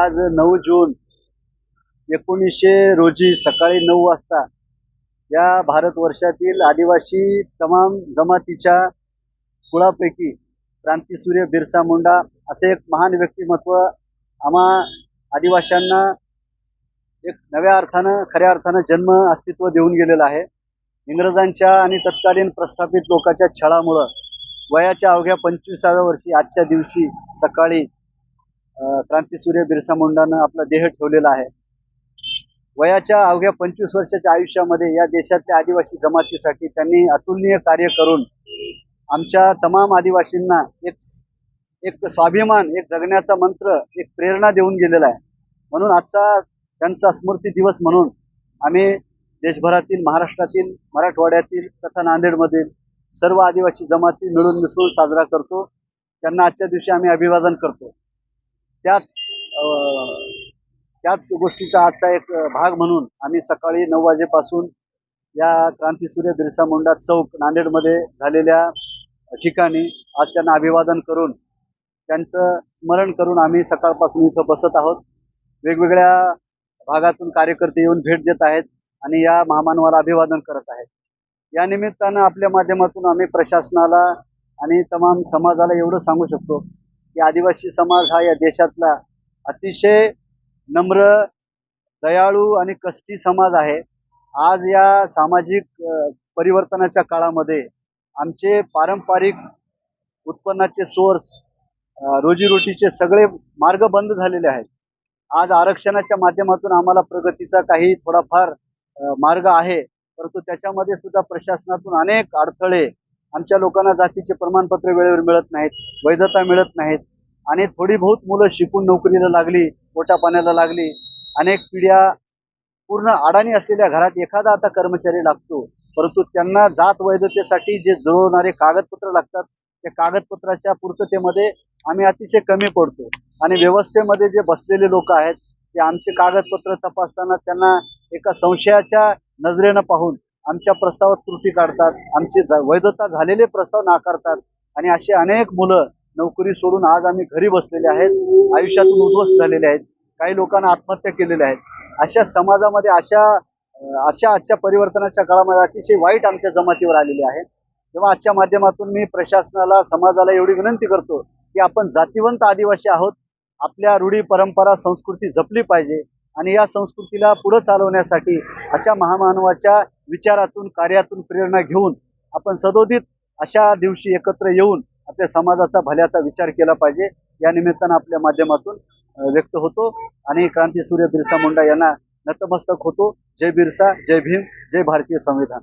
आज नऊ जून एकोणीसशे रोजी सकाळी नऊ वाजता या भारतवर्षातील आदिवासी तमाम जमातीच्या कुळापैकी क्रांतीसूर्य बिरसा मुंडा असे एक महान व्यक्तिमत्व आम्हा आदिवाशांना एक नव्या अर्थानं खऱ्या अर्थानं जन्म अस्तित्व देऊन गेलेलं आहे. इंग्रजांच्या आणि तत्कालीन प्रस्थापित लोकांच्या छळामुळं वयाच्या अवघ्या पंचवीसाव्या वर्षी आजच्या दिवशी सकाळी क्रांतीसूर्य बिरसा मुंडानं आपला देह ठेवलेला आहे. वयाच्या अवघ्या पंचवीस वर्षाच्या आयुष्यामध्ये या देशातल्या आदिवासी जमातीसाठी त्यांनी अतुलनीय कार्य करून आमच्या तमाम आदिवासींना एक एक स्वाभिमान एक जगण्याचा मंत्र एक प्रेरणा देऊन गेलेला आहे. म्हणून आजचा त्यांचा स्मृती दिवस म्हणून आम्ही देशभरातील महाराष्ट्रातील मराठवाड्यातील तथा नांदेडमधील सर्व आदिवासी जमाती मिळून मिसळून साजरा करतो. त्यांना आजच्या दिवशी आम्ही अभिवादन करतो. त्याच त्याच गोष्टीचा आजचा एक भाग म्हणून आम्ही सकाळी नऊ वाजेपासून या क्रांतीसूर्य बिरसा मुंडा चौक नांदेडमध्ये झालेल्या ठिकाणी आज त्यांना अभिवादन करून त्यांचं स्मरण करून आम्ही सकाळपासून इथं बसत आहोत. वेगवेगळ्या भागातून कार्यकर्ते येऊन भेट देत आहेत आणि या महामानवाला अभिवादन करत आहेत. या निमित्तानं आपल्या माध्यमातून आम्ही प्रशासनाला आणि तमाम समाजाला एवढं सांगू शकतो की आदिवासी समाज हा या देशातला अतिशय नम्र दयाळू आणि कष्टी समाज आहे. आज या सामाजिक परिवर्तनाच्या काळामध्ये आमचे पारंपरिक उत्पन्नाचे सोर्स रोजीरोटीचे सगळे मार्ग बंद झालेले आहेत. आज आरक्षणाच्या माध्यमातून आम्हाला प्रगतीचा काही थोडाफार मार्ग आहे. परंतु त्याच्यामध्ये सुद्धा प्रशासनातून अनेक अडथळे आमच्या लोकांना जातीचे प्रमाणपत्र वेळेवर मिळत नाहीत वैधता मिळत नाहीत. आणि थोडी बहुत मुलं शिकून नोकरीला लागली पोटा पाण्याला लागली. अनेक पिढ्या पूर्ण अडाणी असलेल्या घरात एखादा आता कर्मचारी लागतो. परंतु त्यांना जात वैधतेसाठी जे जुळवणारे कागदपत्र लागतात त्या कागदपत्राच्या पूर्ततेमध्ये आम्ही अतिशय कमी पडतो. आणि व्यवस्थेमध्ये जे बसलेले लोक आहेत ते आमचे कागदपत्र तपासताना त्यांना एका संशयाच्या नजरेनं पाहून आमच्या प्रस्तावात त्रुटी काढतात. आमचे वैधता झालेले प्रस्ताव नाकारतात. आणि असे अनेक मुलं नोकरी सोडून आज आम्ही घरी बसलेले आहेत. आयुष्यातून उद्ध्वस्त झालेले आहेत. काही लोकांना आत्महत्या केलेल्या आहेत. अशा समाजामध्ये अशा अशा आजच्या परिवर्तनाच्या काळामध्ये अतिशय वाईट आमच्या जमातीवर आलेली आहे. तेव्हा आजच्या माध्यमातून मी प्रशासनाला समाजाला एवढी विनंती करतो की आपण जातीवंत आदिवासी आहोत. आपल्या रूढी परंपरा संस्कृती जपली पाहिजे. आणि या संस्कृतीला पुढे चालवण्यासाठी अशा महामानवाच्या विचारातून कार्यातून प्रेरणा घेऊन आपण सदोदित अशा दिवशी एकत्र येऊन आपल्या समाजाचा भल्याचा विचार केला पाहिजे. या निमित्तानं आपल्या माध्यमातून व्यक्त होतो आणि क्रांती सूर्य बिरसा मुंडा यांना नतमस्तक होतो. जय बिरसा जय भीम जय भारतीय संविधान.